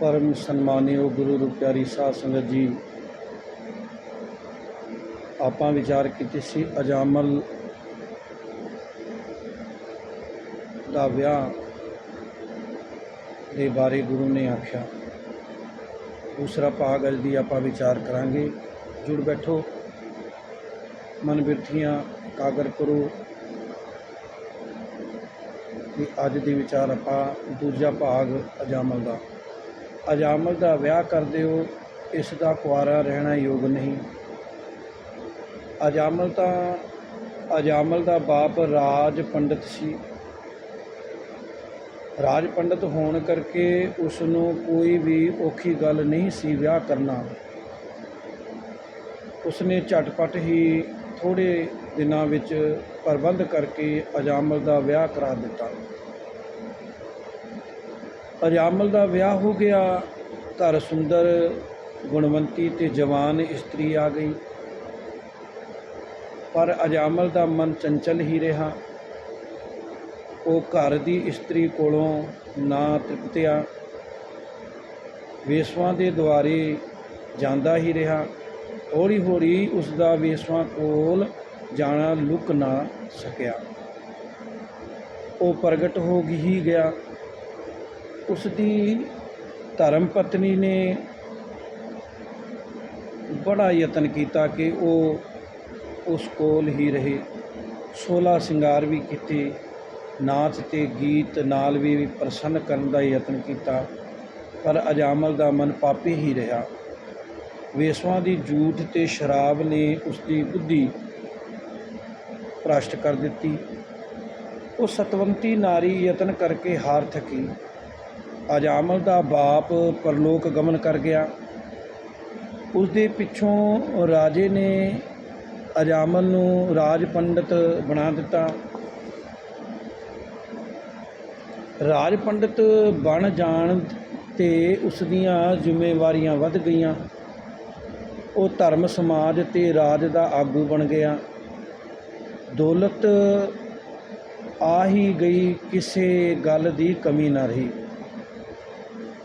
ਪਰਮ ਸਨਮਾਨਿਓ ਗੁਰੂ ਰੂਪ ਪਿਆਰੀ ਸਾਧ ਸੰਗਤ ਜੀ। ਆਪਾਂ ਵਿਚਾਰ ਕੀਤੀ ਸੀ ਅਜਾਮਲ ਦਾ ਵਿਆਹ ਦੇ ਬਾਰੇ ਗੁਰੂ ਨੇ ਆਖਿਆ। ਦੂਸਰਾ ਭਾਗ ਅੱਜ ਦੀ ਆਪਾਂ ਵਿਚਾਰ ਕਰਾਂਗੇ। ਜੁੜ ਬੈਠੋ। ਮਨ ਬਿਰਥੀਆਂ ਕਾਗਰ ਕਰੋ। ਕਿ ਅੱਜ ਦੀ ਵਿਚਾਰ ਆਪਾਂ ਦੂਜਾ ਭਾਗ ਅਜਾਮਲ ਦਾ ਅਜਾਮਲ ਦਾ ਵਿਆਹ ਕਰ ਦਿਓ, ਇਸ ਦਾ ਕੁਆਰਾ ਰਹਿਣਾ ਯੋਗ ਨਹੀਂ। ਅਜਾਮਲ ਤਾਂ, ਅਜਾਮਲ ਦਾ ਬਾਪ ਰਾਜ ਪੰਡਤ ਸੀ। ਰਾਜ ਪੰਡਤ ਹੋਣ ਕਰਕੇ ਉਸ ਨੂੰ ਕੋਈ ਵੀ ਔਖੀ ਗੱਲ ਨਹੀਂ ਸੀ ਵਿਆਹ ਕਰਨਾ। ਉਸਨੇ ਝਟਪਟ ਹੀ ਥੋੜੇ ਦਿਨਾਂ ਵਿੱਚ ਪ੍ਰਬੰਧ ਕਰਕੇ ਅਜਾਮਲ ਦਾ ਵਿਆਹ ਕਰਾ ਦਿੱਤਾ। ਅਜਾਮਲ ਦਾ ਵਿਆਹ ਹੋ ਗਿਆ। ਘਰ ਸੁੰਦਰ, ਗੁਣਵੰਤੀ ਤੇ ਜਵਾਨ ਇਸਤਰੀ ਆ ਗਈ। ਪਰ ਅਜਾਮਲ ਦਾ ਮਨ ਚੰਚਲ ਹੀ ਰਿਹਾ। ਉਹ ਘਰ ਦੀ ਇਸਤਰੀ ਕੋਲੋਂ ਨਾ ਤ੍ਰਿਪਤਿਆ ਵੇਸਵਾਂ ਦੇ ਦੁਆਰੇ ਜਾਂਦਾ ਹੀ ਰਿਹਾ। ਹੌਲੀ ਹੌਲੀ ਉਸ ਦਾ ਵੇਸਵਾਂ ਕੋਲ ਜਾਣਾ ਲੁਕ ਨਾ ਸਕਿਆ। ਉਹ ਪ੍ਰਗਟ ਹੋ ਹੀ ਗਿਆ। ਉਸ ਦੀ ਧਰਮ ਪਤਨੀ ਨੇ ਬੜਾ ਯਤਨ ਕੀਤਾ ਕਿ ਉਹ ਉਸ ਕੋਲ ਹੀ ਰਹੇ। 16 ਸ਼ਿੰਗਾਰ ਵੀ ਕੀਤੇ, ਨਾਚ ਤੇ ਗੀਤ ਨਾਲ ਵੀ ਪ੍ਰਸੰਨ ਕਰਨ ਦਾ ਯਤਨ ਕੀਤਾ, ਪਰ ਅਜਾਮਲ ਦਾ ਮਨ ਪਾਪੀ ਹੀ ਰਿਹਾ। ਵੇਸਵਾਂ ਦੀ ਜੂਠ ਤੇ ਸ਼ਰਾਬ ਨੇ ਉਸ ਦੀ ਬੁੱਧੀ ਭ੍ਰਸ਼ਟ ਕਰ ਦਿੱਤੀ। ਉਹ ਸਤਵੰਤੀ ਨਾਰੀ ਯਤਨ ਕਰਕੇ ਹਾਰ ਥਕੀ। ਅਜਾਮਲ ਦਾ ਬਾਪ ਪਰਲੋਕ ਗਮਨ ਕਰ ਗਿਆ। ਉਸ ਦੇ ਪਿੱਛੋਂ ਰਾਜੇ ਨੇ ਅਜਾਮਲ ਨੂੰ ਰਾਜ ਪੰਡਤ ਬਣਾ ਦਿੱਤਾ। ਰਾਜ ਪੰਡਤ ਬਣ ਜਾਣ ਤੇ ਉਸ ਦੀਆਂ ਜ਼ਿੰਮੇਵਾਰੀਆਂ ਵੱਧ ਗਈਆਂ। ਉਹ ਧਰਮ, ਸਮਾਜ ਤੇ ਰਾਜ ਦਾ ਆਗੂ ਬਣ ਗਿਆ। ਦੌਲਤ ਆ ਹੀ ਗਈ, ਕਿਸੇ ਗੱਲ ਦੀ ਕਮੀ ਨਾ ਰਹੀ।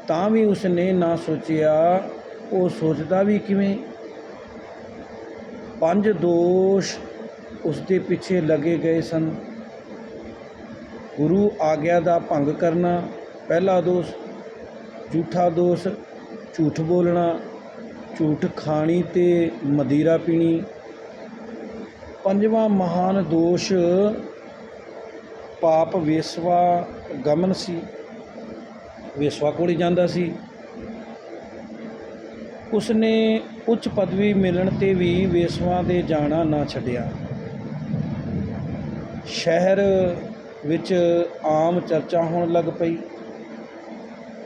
ਤਾਂ ਵੀ ਉਸਨੇ ਨਾ ਸੋਚਿਆ, ਉਹ ਸੋਚਦਾ ਵੀ ਕਿਵੇਂ? ਪੰਜ ਦੋਸ਼ ਉਸਦੇ ਪਿੱਛੇ ਲੱਗੇ ਗਏ ਸਨ। ਗੁਰੂ ਆਗਿਆ ਦਾ ਭੰਗ ਕਰਨਾ, ਪਹਿਲਾ ਦੋਸ਼ ਝੂਠਾ ਦੋਸ਼, ਝੂਠ ਬੋਲਣਾ, ਝੂਠ ਖਾਣੀ ਤੇ ਮਦੀਰਾ ਪੀਣੀ। ਪੰਜਵਾਂ ਮਹਾਨ ਦੋਸ਼ ਪਾਪ ਵੇਸਵਾ ਗਮਨ ਸੀ। ਵੇਸਵਾ ਕੋਲ ਹੀ ਜਾਂਦਾ ਸੀ। ਉਸਨੇ ਉੱਚ ਪਦਵੀ ਮਿਲਣ ਤੇ ਵੀ ਵੇਸਵਾ ਦੇ ਜਾਣਾ ਨਾ ਛੱਡਿਆ। ਸ਼ਹਿਰ ਵਿੱਚ ਆਮ ਚਰਚਾ ਹੋਣ ਲੱਗ ਪਈ।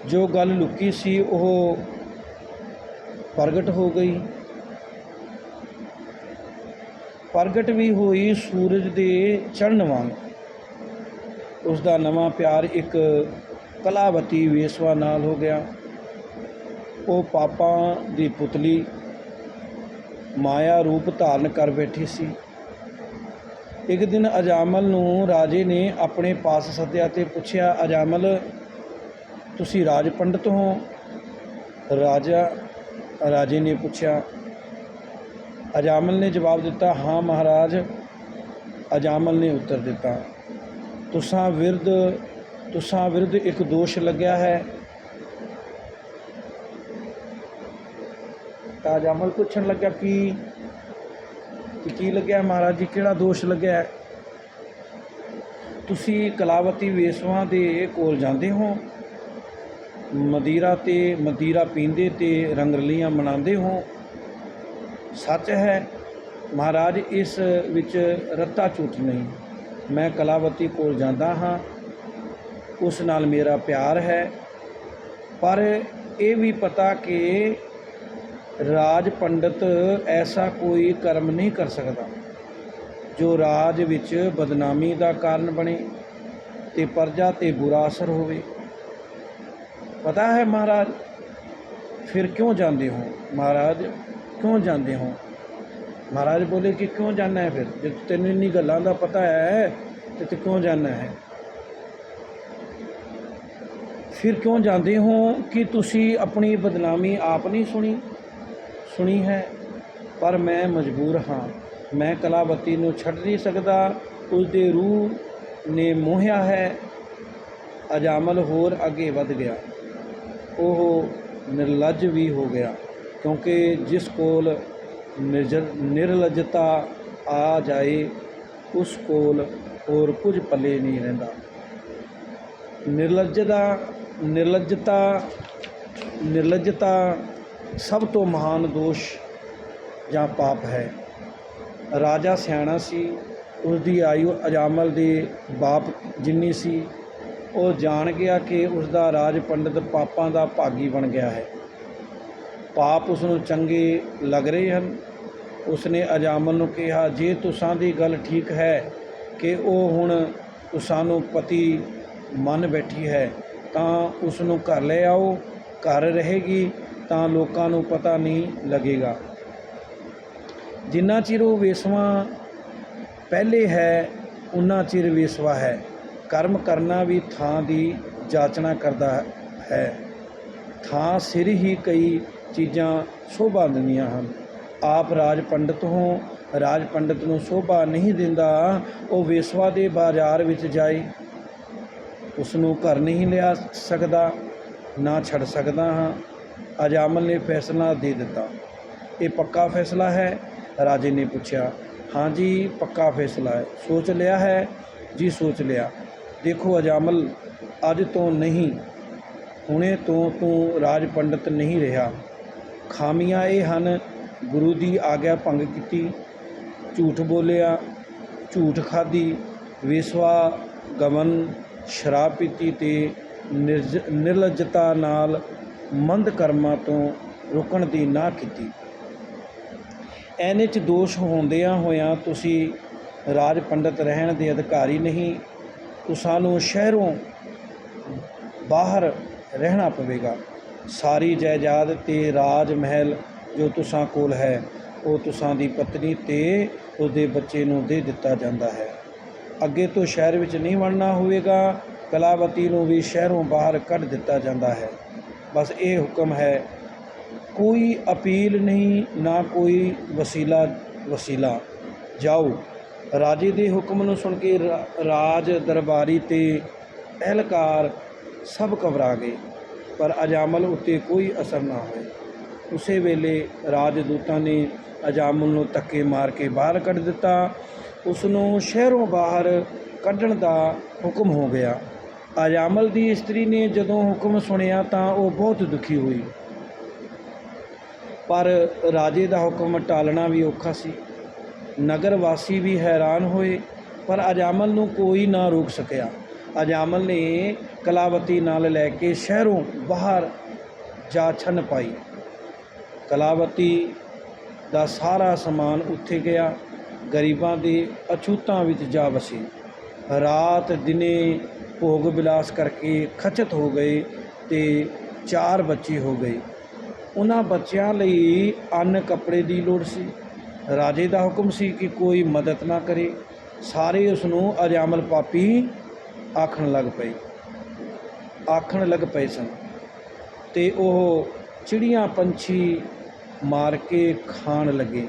ਜੋ ਗੱਲ ਲੁਕੀ ਸੀ ਉਹ ਪ੍ਰਗਟ ਹੋ ਗਈ। ਪ੍ਰਗਟ ਵੀ ਹੋਈ ਸੂਰਜ ਦੇ ਚੜ੍ਹਨ ਵਾਂਗ। ਉਸ ਦਾ ਨਵਾਂ ਪਿਆਰ ਇੱਕ ਕਲਾਵਤੀ ਵੇਸਵਾ ਨਾਲ ਹੋ ਗਿਆ। ਉਹ ਪਾਪਾਂ ਦੀ ਪੁਤਲੀ ਮਾਇਆ ਰੂਪ ਧਾਰਨ ਕਰ ਬੈਠੀ ਸੀ। ਇੱਕ ਦਿਨ ਅਜਾਮਲ ਨੂੰ ਰਾਜੇ ਨੇ ਆਪਣੇ ਪਾਸ ਸੱਦਿਆ ਤੇ ਪੁੱਛਿਆ, ਅਜਾਮਲ, ਤੁਸੀਂ ਰਾਜ ਪੰਡਤ ਹੋ? ਰਾਜਾ, ਰਾਜੇ ਨੇ ਪੁੱਛਿਆ। ਅਜਾਮਲ ਨੇ ਜਵਾਬ ਦਿੱਤਾ, ਹਾਂ ਮਹਾਰਾਜ। ਅਜਾਮਲ ਨੇ ਉੱਤਰ ਦਿੱਤਾ, ਤੁਸਾਂ ਵਿਰਧ ਤੁਸਾਂ ਵਿਰੁੱਧ ਇੱਕ ਦੋਸ਼ ਲੱਗਿਆ ਹੈ। ਤਾਂ ਅਜਾਮਲ ਪੁੱਛਣ ਲੱਗਾ ਕਿ ਕੀ ਲੱਗਿਆ? ਮਹਾਰਾਜ ਜੀ, ਕਿਹੜਾ ਦੋਸ਼ ਲੱਗਿਆ? ਤੁਸੀਂ ਕਲਾਵਤੀ ਵੇਸਵਾਂ ਦੇ ਕੋਲ ਜਾਂਦੇ ਹੋ। ਮਦੀਰਾ ਤੇ ਮਦੀਰਾ ਪੀਂਦੇ ਤੇ ਰੰਗਰਲੀਆਂ ਮਨਾਉਂਦੇ ਹੋ। ਸੱਚ ਹੈ, ਮਹਾਰਾਜ ਇਸ ਵਿੱਚ ਰੱਤਾ ਝੂਠ ਨਹੀਂ। ਮੈਂ ਕਲਾਵਤੀ ਕੋਲ ਜਾਂਦਾ ਹਾਂ। ਉਸ ਨਾਲ ਮੇਰਾ ਪਿਆਰ ਹੈ। ਪਰ ਇਹ ਵੀ ਪਤਾ ਕਿ ਰਾਜ ਪੰਡਤ ਐਸਾ ਕੋਈ ਕਰਮ ਨਹੀਂ ਕਰ ਸਕਦਾ, ਜੋ ਰਾਜ ਵਿੱਚ ਬਦਨਾਮੀ ਦਾ ਕਾਰਨ ਬਣੇ ਤੇ ਪਰਜਾ ਤੇ ਬੁਰਾ ਅਸਰ ਹੋਵੇ। ਪਤਾ ਹੈ ਮਹਾਰਾਜ, ਫਿਰ ਕਿਉਂ ਜਾਂਦੇ ਹੋ? ਮਹਾਰਾਜ, ਕਿਉਂ ਜਾਂਦੇ ਹੋ? ਮਹਾਰਾਜ ਬੋਲੇ ਕਿ ਕਿਉਂ ਜਾਣਾ ਹੈ ਫਿਰ? ਜੇ ਤੈਨੂੰ ਇੰਨੀ ਗੱਲਾਂ ਦਾ ਪਤਾ ਹੈ, ਤੇ ਤੂੰ ਕਿਉਂ ਜਾਣਾ ਹੈ? ਫਿਰ ਕਿਉਂ ਜਾਂਦੇ ਹੋ ਕਿ ਤੁਸੀਂ ਆਪਣੀ ਬਦਨਾਮੀ ਆਪ ਨਹੀਂ ਸੁਣੀ? ਸੁਣੀ ਹੈ, ਪਰ ਮੈਂ ਮਜਬੂਰ ਹਾਂ। ਮੈਂ ਕਲਾਵਤੀ ਨੂੰ ਛੱਡ ਨਹੀਂ ਸਕਦਾ। ਉਸ ਦੇ ਰੂਹ ਨੇ ਮੋਹਿਆ ਹੈ। ਅਜਾਮਲ ਹੋਰ ਅੱਗੇ ਵੱਧ ਗਿਆ। ਉਹ ਨਿਰਲੱਜ ਵੀ ਹੋ ਗਿਆ, ਕਿਉਂਕਿ ਜਿਸ ਕੋਲ ਨਿਰਜ- ਨਿਰਲੱਜਤਾ ਆ ਜਾਏ, ਉਸ ਕੋਲ ਹੋਰ ਕੁਝ ਪੱਲੇ ਨਹੀਂ ਰਹਿੰਦਾ। ਨਿਰਲੱਜਤਾ ਨਿਰਲਜਤਾ ਨਿਰਲਜਤਾ ਸਭ ਤੋਂ ਮਹਾਨ ਦੋਸ਼ ਜਾਂ ਪਾਪ ਹੈ। ਰਾਜਾ ਸਿਆਣਾ ਸੀ ਉਸ ਦੀ ਆਯੂ ਅਜਾਮਲ ਦੇ ਬਾਪ ਜਿੰਨੀ ਸੀ, ਉਹ ਜਾਣ ਗਿਆ ਕਿ ਉਸ ਦਾ ਰਾਜ ਪੰਡਿਤ ਪਾਪਾਂ ਦਾ ਭਾਗੀ ਬਣ ਗਿਆ ਹੈ। ਪਾਪ ਉਸ ਨੂੰ ਚੰਗੇ ਲੱਗ ਰਹੇ ਹਨ। ਉਸਨੇ ਅਜਾਮਲ ਨੂੰ ਕਿਹਾ, ਜੇ ਤੁਸਾਂ ਦੀ ਗੱਲ ਠੀਕ ਹੈ ਕਿ ਉਹ ਹੁਣ ਤੁਸਾਂ ਨੂੰ ਪਤੀ ਮੰਨ ਬੈਠੀ ਹੈ ਤਾਂ ਉਸ ਨੂੰ ਘਰ ਲੈ ਆਓ, ਘਰ ਰਹੇਗੀ ਤਾਂ ਲੋਕਾਂ ਨੂੰ ਪਤਾ ਨਹੀਂ ਲੱਗੇਗਾ। ਜਿੰਨਾ ਚਿਰ ਉਹ ਵੇਸਵਾ ਪਹਿਲੇ ਹੈ, ਉਨਾ ਚਿਰ ਵੇਸਵਾ ਹੈ। ਕਰਮ ਕਰਨਾ ਵੀ ਥਾਂ ਦੀ ਜਾਚਨਾ ਕਰਦਾ ਹੈ। ਥਾਂ ਸਿਰ ਹੀ ਕਈ ਚੀਜ਼ਾਂ ਸ਼ੋਭਾ ਦਿੰਦੀਆਂ ਹਨ। ਆਪ ਰਾਜ ਪੰਡਤ ਹੋ ਰਾਜ ਪੰਡਤ ਨੂੰ ਸ਼ੋਭਾ ਨਹੀਂ ਦਿੰਦਾ, ਉਹ ਵੇਸਵਾ ਦੇ ਬਾਜ਼ਾਰ ਵਿੱਚ ਜਾਏ। ਉਸ ਨੂੰ ਘਰ ਨਹੀਂ ਲਿਆ ਸਕਦਾ, ਨਾ ਛੱਡ ਸਕਦਾ ਹਾਂ। ਅਜਾਮਲ ਨੇ ਫੈਸਲਾ ਦੇ ਦਿੱਤਾ। ਇਹ ਪੱਕਾ ਫੈਸਲਾ ਹੈ? ਰਾਜੇ ਨੇ ਪੁੱਛਿਆ। ਹਾਂਜੀ ਪੱਕਾ ਫੈਸਲਾ ਹੈ। ਸੋਚ ਲਿਆ ਹੈ? ਜੀ, ਸੋਚ ਲਿਆ। ਦੇਖੋ ਅਜਾਮਲ ਅੱਜ ਤੋਂ ਨਹੀਂ, ਹੁਣੇ ਤੋਂ ਤੂੰ ਰਾਜ ਪੰਡਤ ਨਹੀਂ ਰਿਹਾ। ਖਾਮੀਆਂ ਇਹ ਹਨ। ਗੁਰੂ ਦੀ ਆਗਿਆ ਭੰਗ ਕੀਤੀ। ਝੂਠ ਬੋਲਿਆ, ਝੂਠ ਖਾਦੀ ਵਿਸਵਾ ਗਮਨ ਸ਼ਰਾਬ ਪੀਤੀ ਤੇ ਨਿਰਜ, ਨਿਰਲਜਤਾ ਨਾਲ ਮੰਦ ਕਰਮਾਂ ਤੋਂ ਰੁਕਣ ਦੀ ਨਾ ਕੀਤੀ। ਐਨੇ ਚ ਦੋਸ਼ ਹੁੰਦਿਆਂ ਹੋਇਆਂ ਤੁਸੀਂ ਰਾਜ ਪੰਡਤ ਰਹਿਣ ਦੇ ਅਧਿਕਾਰੀ ਨਹੀਂ ਤੁਹਾਨੂੰ ਸ਼ਹਿਰੋਂ ਬਾਹਰ ਰਹਿਣਾ ਪਵੇਗਾ। ਸਾਰੀ ਜਾਇਦਾਦ ਤੇ ਰਾਜ ਮਹਿਲ ਜੋ ਤੁਸਾਂ ਕੋਲ ਹੈ, ਉਹ ਤੁਸਾਂ ਦੀ ਪਤਨੀ ਤੇ ਉਹਦੇ ਬੱਚੇ ਨੂੰ ਦੇ ਦਿੱਤਾ ਜਾਂਦਾ ਹੈ। ਅੱਗੇ ਤੋਂ ਸ਼ਹਿਰ ਵਿੱਚ ਨਹੀਂ ਵੜਨਾ ਹੋਵੇਗਾ, ਕਲਾਵਤੀ ਨੂੰ ਵੀ ਸ਼ਹਿਰੋਂ ਬਾਹਰ ਕੱਢ ਦਿੱਤਾ ਜਾਂਦਾ ਹੈ। ਬਸ ਇਹ ਹੁਕਮ ਹੈ, ਕੋਈ ਅਪੀਲ ਨਹੀਂ, ਨਾ ਕੋਈ ਵਸੀਲਾ ਵਸੀਲਾ। ਜਾਓ। ਰਾਜੇ ਦੇ ਹੁਕਮ ਨੂੰ ਸੁਣ ਕੇ ਰਾ- ਰਾਜ ਦਰਬਾਰੀ ਤੇ ਅਹਿਲਕਾਰ ਸਭ ਘਬਰਾ ਗਏ, ਪਰ ਅਜਾਮਲ ਉੱਤੇ ਕੋਈ ਅਸਰ ਨਾ ਹੋਇਆ। ਉਸੇ ਵੇਲੇ ਰਾਜਦੂਤਾਂ ਨੇ ਅਜਾਮਲ ਨੂੰ ਧੱਕੇ ਮਾਰ ਕੇ ਬਾਹਰ ਕੱਢ ਦਿੱਤਾ। ਉਸ ਨੂੰ ਸ਼ਹਿਰੋਂ ਬਾਹਰ ਕੱਢਣ ਦਾ ਹੁਕਮ ਹੋ ਗਿਆ। ਅਜਾਮਲ ਦੀ ਇਸਤਰੀ ਨੇ ਜਦੋਂ ਹੁਕਮ ਸੁਣਿਆ ਤਾਂ ਉਹ ਬਹੁਤ ਦੁਖੀ ਹੋਈ। ਪਰ ਰਾਜੇ ਦਾ ਹੁਕਮ ਟਾਲਣਾ ਵੀ ਔਖਾ ਸੀ। ਨਗਰ ਵਾਸੀ ਵੀ ਹੈਰਾਨ ਹੋਏ, ਪਰ ਅਜਾਮਲ ਨੂੰ ਕੋਈ ਨਾ ਰੋਕ ਸਕਿਆ। ਅਜਾਮਲ ਨੇ ਕਲਾਵਤੀ ਨਾਲ ਲੈ ਕੇ ਸ਼ਹਿਰੋਂ ਬਾਹਰ ਜਾ ਛਨ ਪਾਈ। ਕਲਾਵਤੀ ਦਾ ਸਾਰਾ ਸਮਾਨ ਉੱਥੇ ਗਿਆ। ਗਰੀਬਾਂ ਦੇ ਅਛੂਤਾਂ ਵਿੱਚ ਜਾ ਵਸੀ। ਰਾਤ ਦਿਨੇ ਭੋਗ ਵਿਲਾਸ ਕਰਕੇ ਖਚਤ ਹੋ ਗਏ ਤੇ ਚਾਰ ਬੱਚੇ ਹੋ ਗਏ। ਉਹਨਾਂ ਬੱਚਿਆਂ ਲਈ ਅੰਨ ਕੱਪੜੇ ਦੀ ਲੋੜ ਸੀ। ਰਾਜੇ ਦਾ ਹੁਕਮ ਸੀ ਕਿ ਕੋਈ ਮਦਦ ਨਾ ਕਰੇ। ਸਾਰੇ ਉਸ ਨੂੰ ਅਜਾਮਲ ਪਾਪੀ ਆਖਣ ਲੱਗ ਪਏ। ਆਖਣ ਲੱਗ ਪਏ ਸਨ। ਤੇ ਉਹ ਚਿੜੀਆਂ ਪੰਛੀ ਮਾਰ ਕੇ ਖਾਣ ਲੱਗੇ।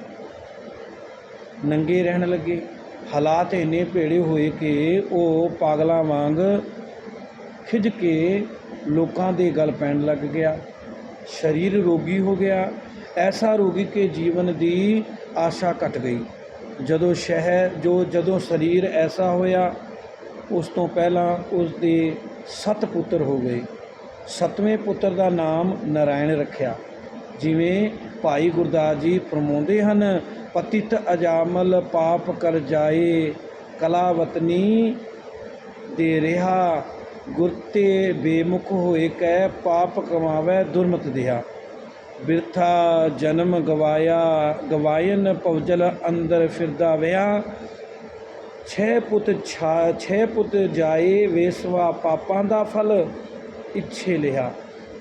ਨੰਗੇ ਰਹਿਣ ਲੱਗੇ। ਹਾਲਾਤ ਇੰਨੇ ਭੇੜੇ ਹੋਏ ਕਿ ਉਹ ਪਾਗਲਾਂ ਵਾਂਗ ਖਿੱਝ ਕੇ ਲੋਕਾਂ ਦੇ ਗਲ ਪੈਣ ਲੱਗ ਗਿਆ। ਸਰੀਰ ਰੋਗੀ ਹੋ ਗਿਆ। ਐਸਾ ਰੋਗੀ ਕਿ ਜੀਵਨ ਦੀ ਆਸ਼ਾ ਘਟ ਗਈ। ਜਦੋਂ ਸ਼ਹਿਰ, ਜੋ ਜਦੋਂ ਸਰੀਰ ਐਸਾ ਹੋਇਆ, ਉਸ ਤੋਂ ਪਹਿਲਾਂ ਉਸ ਦੇ ਸੱਤ ਪੁੱਤਰ ਹੋ ਗਏ। ਸਤਵੇਂ ਪੁੱਤਰ ਦਾ ਨਾਮ ਨਾਰਾਇਣ ਰੱਖਿਆ। ਜਿਵੇਂ ਭਾਈ ਗੁਰਦਾਸ ਜੀ ਫਰਮਾਉਂਦੇ ਹਨ ਪਤਿਤ ਅਜਾਮਲ ਪਾਪ ਕਰ ਜਾਏ ਕਲਾਵਤਨੀ ਦੇ ਰਿਹਾ। ਗੁਰ ਤੇ ਬੇਮੁਖ ਹੋਏ ਕੈ ਪਾਪ ਕਮਾਵੇ ਦੁਰਮਤ ਦਿਹਾ ਬਿਰਥਾ ਜਨਮ ਗਵਾਇਆ, ਗਵਾਇਨ ਪਵਜਲ ਅੰਦਰ ਫਿਰਦਾ ਵਿਆ। ਛੇ ਪੁੱਤ ਛਾ, ਛੇ ਪੁੱਤ ਜਾਏ ਵੇਸਵਾ ਪਾਪਾਂ ਦਾ ਫਲ ਇੱਛੇ ਲਿਆ।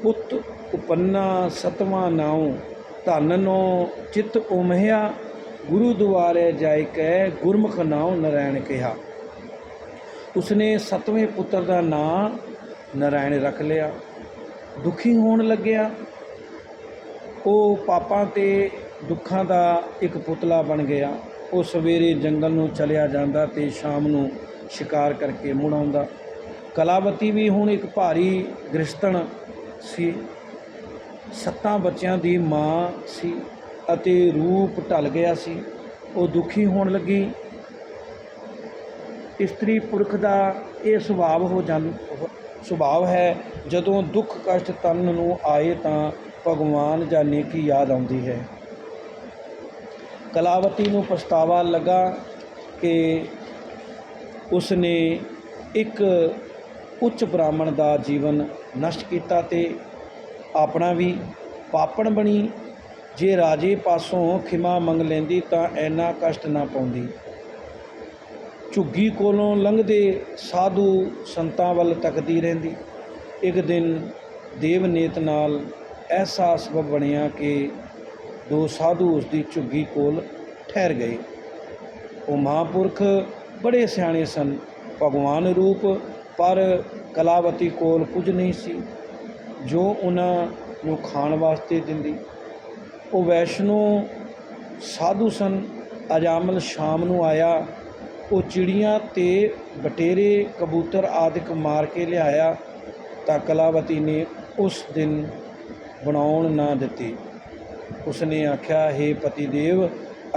ਪੁੱਤ ਉਪੰਨਾ ਸਤਵਾਂ ਨਾਉ, ਧਨ ਨੋ ਚਿਤ ਉਮਹਿਆ। ਗੁਰੂ ਦੁਆਰੇ ਜਾਇ ਕੈ ਗੁਰਮੁਖ ਨਾਉ ਨਰਾਇਣ ਕਿਹਾ। ਉਸਨੇ ਸਤਵੇਂ ਪੁੱਤਰ ਦਾ ਨਾਂ ਨਰਾਇਣ ਰੱਖ ਲਿਆ। ਦੁਖੀ ਹੋਣ ਲੱਗਿਆ। ਉਹ ਪਾਪਾਂ ਤੇ ਦੁੱਖਾਂ ਦਾ ਇੱਕ ਪੁਤਲਾ ਬਣ ਗਿਆ। ਉਹ ਸਵੇਰੇ ਜੰਗਲ ਨੂੰ ਚਲਿਆ ਜਾਂਦਾ ਤੇ ਸ਼ਾਮ ਨੂੰ ਸ਼ਿਕਾਰ ਕਰਕੇ ਮੁੜ ਆਉਂਦਾ। ਕਲਾਵਤੀ ਵੀ ਹੁਣ ਇੱਕ ਭਾਰੀ ਗ੍ਰਸਤਣ ਸੀ। ਸੱਤਾਂ ਬੱਚਿਆਂ ਦੀ ਮਾਂ ਸੀ। ਅਤੇ ਰੂਪ ਢਲ ਗਿਆ ਸੀ। ਉਹ ਦੁਖੀ ਹੋਣ ਲੱਗੀ। ਇਸਤਰੀ ਪੁਰਖ ਦਾ ਇਹ ਸੁਭਾਵ ਹੋ ਜਾਂ ਸੁਭਾਵ ਹੈ, ਜਦੋਂ ਦੁੱਖ ਕਸ਼ਟ ਤਨ ਨੂੰ ਆਏ ਤਾਂ ਭਗਵਾਨ ਜਾਂ ਨੇਕੀ ਯਾਦ ਆਉਂਦੀ ਹੈ। ਕਲਾਵਤੀ ਨੂੰ ਪਛਤਾਵਾ ਲੱਗਾ ਕਿ ਉਸਨੇ ਇੱਕ ਉੱਚ ਬ੍ਰਾਹਮਣ ਦਾ ਜੀਵਨ ਨਸ਼ਟ ਕੀਤਾ ਤੇ ਆਪਣਾ ਵੀ ਪਾਪਣ ਬਣੀ। ਜੇ ਰਾਜੇ ਪਾਸੋਂ ਖਿਮਾ ਮੰਗ ਲੈਂਦੀ ਤਾਂ ਐਨਾ ਕਸ਼ਟ ਨਾ ਪਾਉਂਦੀ। ਝੁੱਗੀ ਕੋਲੋਂ ਲੰਘਦੇ ਸਾਧੂ ਸੰਤਾਂ ਵੱਲ ਤੱਕਦੀ ਰਹਿੰਦੀ। ਇੱਕ ਦਿਨ ਦੇਵਨੇਤ ਨਾਲ ਐਸਾ ਸਬਬ ਬਣਿਆ ਕਿ ਦੋ ਸਾਧੂ ਉਸ ਦੀ ਝੁੱਗੀ ਕੋਲ ਠਹਿਰ ਗਏ। ਉਹ ਮਹਾਂਪੁਰਖ ਬੜੇ ਸਿਆਣੇ ਸਨ। ਭਗਵਾਨ ਰੂਪ ਪਰ ਕਲਾਵਤੀ ਕੋਲ ਕੁਝ ਨਹੀਂ ਸੀ। ਜੋ ਉਹਨਾਂ ਨੂੰ ਖਾਣ ਵਾਸਤੇ ਦਿੰਦੀ। ਉਹ ਵੈਸ਼ਨੋ ਸਾਧੂ ਸਨ ਅਜਾਮਲ ਸ਼ਾਮ ਨੂੰ ਆਇਆ। ਉਹ ਚਿੜੀਆਂ ਤੇ ਬਟੇਰੇ, ਕਬੂਤਰ ਆਦਿਕ ਮਾਰ ਕੇ ਲਿਆਇਆ ਤਾਂ ਕਲਾਵਤੀ ਨੇ ਉਸ ਦਿਨ ਬਣਾਉਣ ਨਾ ਦਿੱਤੀ। ਉਸਨੇ ਆਖਿਆ हे ਪਤੀ ਦੇਵ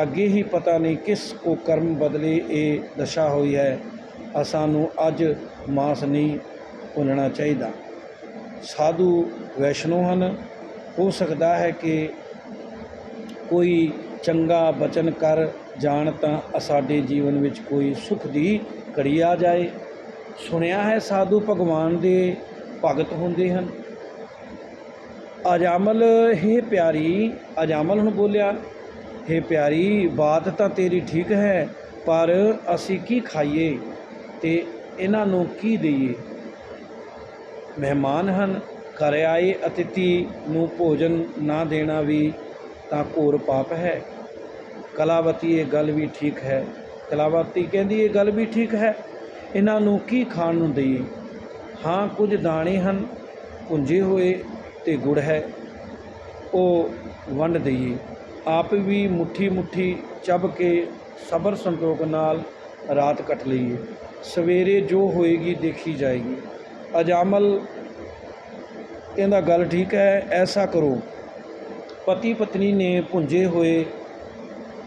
ਅੱਗੇ ਹੀ ਪਤਾ ਨਹੀਂ ਕਿਸ ਕੋ ਕਰਮ ਬਦਲੇ ਇਹ ਦਸ਼ਾ ਹੋਈ ਹੈ। ਅਸਾਂ ਨੂੰ ਅੱਜ ਮਾਸ ਨਹੀਂ ਭੁੰਨਣਾ ਚਾਹੀਦਾ। ਸਾਧੂ ਵੈਸ਼ਨੋ ਹਨ, ਹੋ ਸਕਦਾ ਹੈ ਕਿ ਕੋਈ ਚੰਗਾ ਬਚਨ ਕਰ ਜਾਣ ਤਾਂ ਸਾਡੇ ਜੀਵਨ ਵਿੱਚ ਕੋਈ ਸੁਖ ਦੀ ਘੜੀ ਆ ਜਾਏ। ਸੁਣਿਆ ਹੈ ਸਾਧੂ ਭਗਵਾਨ ਦੇ ਭਗਤ ਹੁੰਦੇ ਹਨ। ਅਜਾਮਲ, ਹੀ ਪਿਆਰੀ, ਅਜਾਮਲ ਹੁਣ ਬੋਲਿਆ हे ਪਿਆਰੀ, ਬਾਤ ਤਾਂ ਤੇਰੀ ਠੀਕ ਹੈ, ਪਰ ਅਸੀਂ ਕੀ ਖਾਈਏ ਤੇ ਇਹਨਾਂ ਨੂੰ ਕੀ ਦਈਏ? ਮਹਿਮਾਨ ਹਨ, ਘਰ ਆਏ ਅਤਿਥੀ ਨੂੰ ਭੋਜਨ ਨਾ ਦੇਣਾ ਵੀ ਤਾਂ ਘੋਰ ਪਾਪ ਹੈ। ਕਲਾਵਤੀ ਇਹ ਗੱਲ ਵੀ ਠੀਕ ਹੈ। ਕਲਾਵਤੀ ਕਹਿੰਦੀ ਇਹ ਗੱਲ ਵੀ ਠੀਕ ਹੈ, ਇਹਨਾਂ ਨੂੰ ਕੀ ਖਾਣ ਨੂੰ ਦਈਏ? ਹਾਂ, ਕੁਝ ਦਾਣੇ ਹਨ ਪੁੰਜੇ ਹੋਏ ਤੇ ਗੁੜ ਹੈ, ਉਹ ਵੰਡ ਦਈਏ। ਆਪ ਵੀ ਮੁੱਠੀ ਮੁੱਠੀ ਚੱਬ ਕੇ ਸਬਰ ਸੰਤੋਖ ਨਾਲ ਰਾਤ ਕੱਟ ਲਈਏ। ਸਵੇਰੇ ਜੋ ਹੋਏਗੀ ਦੇਖੀ ਜਾਏਗੀ। ਅਜਾਮਲ ਕਹਿੰਦਾ ਗੱਲ ਠੀਕ ਹੈ, ਐਸਾ ਕਰੋ। ਪਤੀ ਪਤਨੀ ਨੇ ਭੁੰਜੇ ਹੋਏ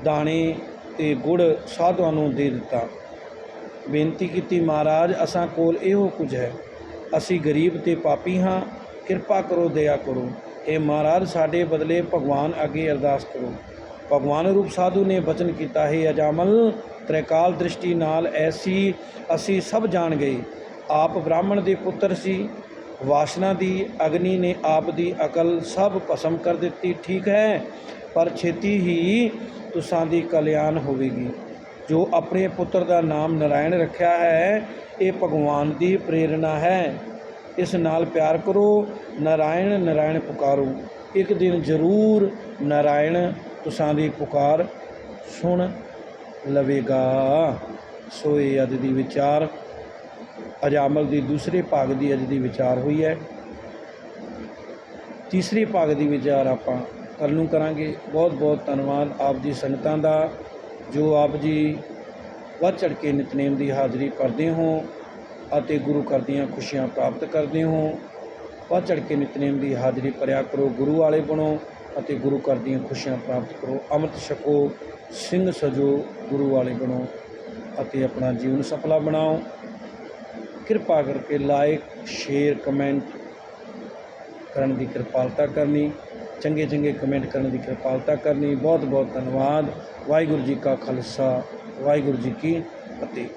ਦਾਣੇ ਤੇ ਗੁੜ ਸਾਧੂਆਂ ਨੂੰ ਦੇ ਦਿੱਤਾ। ਬੇਨਤੀ ਕੀਤੀ, ਮਹਾਰਾਜ, ਅਸਾਂ ਕੋਲ ਇਹੋ ਕੁਝ ਹੈ। ਅਸੀਂ ਗਰੀਬ ਤੇ ਪਾਪੀ ਹਾਂ। ਕਿਰਪਾ ਕਰੋ, ਦਇਆ ਕਰੋ। ਇਹ ਮਹਾਰਾਜ, ਸਾਡੇ ਬਦਲੇ ਭਗਵਾਨ ਅੱਗੇ ਅਰਦਾਸ ਕਰੋ। ਭਗਵਾਨ ਰੂਪ ਸਾਧੂ ਨੇ ਬਚਨ ਕੀਤਾ, ਹੈ ਅਜਾਮਲ, ਤ੍ਰੈਕਾਲ ਦ੍ਰਿਸ਼ਟੀ ਨਾਲ ਐਸੀ ਅਸੀਂ ਸਭ ਜਾਣ ਗਏ। ਆਪ ਬ੍ਰਾਹਮਣ ਦੇ ਪੁੱਤਰ ਸੀ। ਵਾਸ਼ਨਾ ਦੀ ਅਗਨੀ ਨੇ ਆਪ ਦੀ ਅਕਲ ਸਭ ਭਸਮ ਕਰ ਦਿੱਤੀ, ਠੀਕ ਹੈ, ਪਰ ਛੇਤੀ ਹੀ ਤੁਸਾਂ ਦੀ ਕਲਿਆਣ ਹੋਵੇਗੀ। ਜੋ ਆਪਣੇ ਪੁੱਤਰ ਦਾ ਨਾਮ ਨਰਾਇਣ ਰੱਖਿਆ ਹੈ, ਇਹ ਭਗਵਾਨ ਦੀ ਪ੍ਰੇਰਣਾ ਹੈ। ਇਸ ਨਾਲ ਪਿਆਰ ਕਰੋ, ਨਰਾਇਣ ਨਰਾਇਣ ਪੁਕਾਰੋ। ਇੱਕ ਦਿਨ ਜ਼ਰੂਰ ਨਰਾਇਣ ਤੁਸਾਂ ਦੀ ਪੁਕਾਰ ਸੁਣ ਲਵੇਗਾ। ਸੋਏ ਇਹ ਅੱਜ ਦੀ ਵਿਚਾਰ। ਅਜਾਮਲ ਦੀ ਦੂਸਰੇ ਭਾਗ ਦੀ ਅੱਜ ਦੀ ਵਿਚਾਰ ਹੋਈ ਹੈ। ਤੀਸਰੇ ਭਾਗ ਦੀ ਵਿਚਾਰ ਆਪਾਂ ਕੱਲ ਨੂੰ ਕਰਾਂਗੇ। ਬਹੁਤ ਬਹੁਤ ਧੰਨਵਾਦ ਆਪ ਜੀ ਸੰਗਤਾਂ ਦਾ, ਜੋ ਆਪ ਜੀ ਵੱਧ ਚੜ ਕੇ ਨਿਤਨੇਮ ਦੀ ਹਾਜ਼ਰੀ ਕਰਦੇ ਹੋ ਅਤੇ ਗੁਰੂ ਘਰ ਦੀਆਂ ਖੁਸ਼ੀਆਂ ਪ੍ਰਾਪਤ ਕਰਦੇ ਹੋ। ਵੱਧ ਚੜ ਕੇ ਨਿਤਨੇਮ ਦੀ ਹਾਜ਼ਰੀ ਭਰਿਆ ਕਰੋ, ਗੁਰੂ ਵਾਲੇ ਬਣੋ ਅਤੇ ਗੁਰੂ ਘਰ ਦੀਆਂ ਖੁਸ਼ੀਆਂ ਪ੍ਰਾਪਤ ਕਰੋ। ਅੰਮ੍ਰਿਤ ਛਕੋ, ਸਿੰਘ ਸਜੋ, ਗੁਰੂ ਵਾਲੇ ਬਣੋ ਅਤੇ ਆਪਣਾ ਜੀਵਨ ਸਫਲਾ ਬਣਾਓ। ਕਿਰਪਾ ਕਰਕੇ ਲਾਈਕ ਸ਼ੇਅਰ, ਕਮੈਂਟ ਕਰਨ ਦੀ ਕਿਰਪਾਲਤਾ ਕਰਨੀ, ਚੰਗੇ ਚੰਗੇ ਕਮੈਂਟ ਕਰਨ ਦੀ ਕਿਰਪਾਲਤਾ ਕਰਨੀ। ਬਹੁਤ ਬਹੁਤ ਧੰਨਵਾਦ। ਵਾਹਿਗੁਰੂ ਜੀ ਕਾ ਖਾਲਸਾ, ਵਾਹਿਗੁਰੂ ਜੀ ਕੀ ਫਤਿਹ।